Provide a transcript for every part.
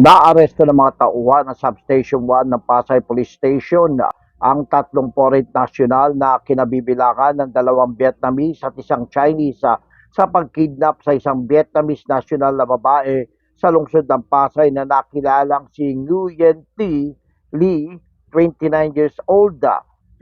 Naaresto ng mga tauhan ng Substation 1 ng Pasay Police Station ang tatlong foreign national na kinabibilangan ng dalawang Vietnamese at isang Chinese ah, sa pagkidnap sa isang Vietnamese national na babae sa lungsod ng Pasay na nakilalang si Nguyen T. Lee, 29 years old.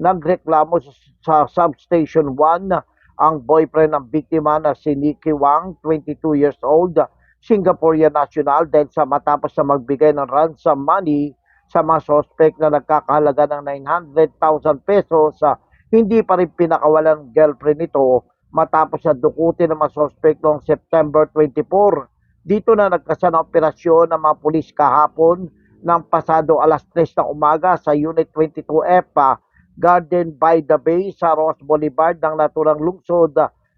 Nagreklamo sa, sa Substation 1 ang boyfriend ng biktima na si Nicky Wang, 22 years old, Singaporean national dahil sa matapos na magbigay ng ransom money sa mga suspect na nagkakahalaga ng 900,000 pesos sa hindi pa rin pinakawalan girlfriend nito matapos na dukutin ng mga suspect noong September 24. Dito na nagkasa ng operasyon ng mga pulis kahapon ng pasado alas 3 ng umaga sa Unit 22F ah, Garden by the Bay sa Ross Boulevard ng naturang lungsod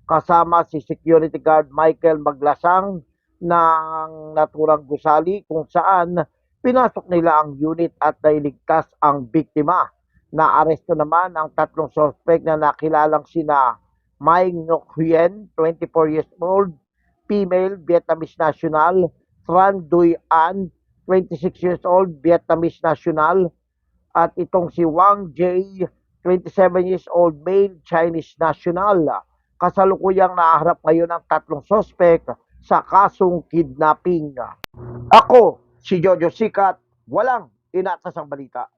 kasama si security guard Michael Maglasang ng naturang gusali kung saan pinasok nila ang unit at nailigtas ang biktima. Naaresto naman ang tatlong suspect na nakilalang sina Mai Ngoc Hien, 24 years old, female, Vietnamese national, Tran Duy An, 26 years old, Vietnamese national, at itong si Wang J, 27 years old, male, Chinese national. Kasalukuyang naharap ngayon ang tatlong suspect sa kasong kidnapping. Ako, si Jojo Sikat, walang inatasang balita.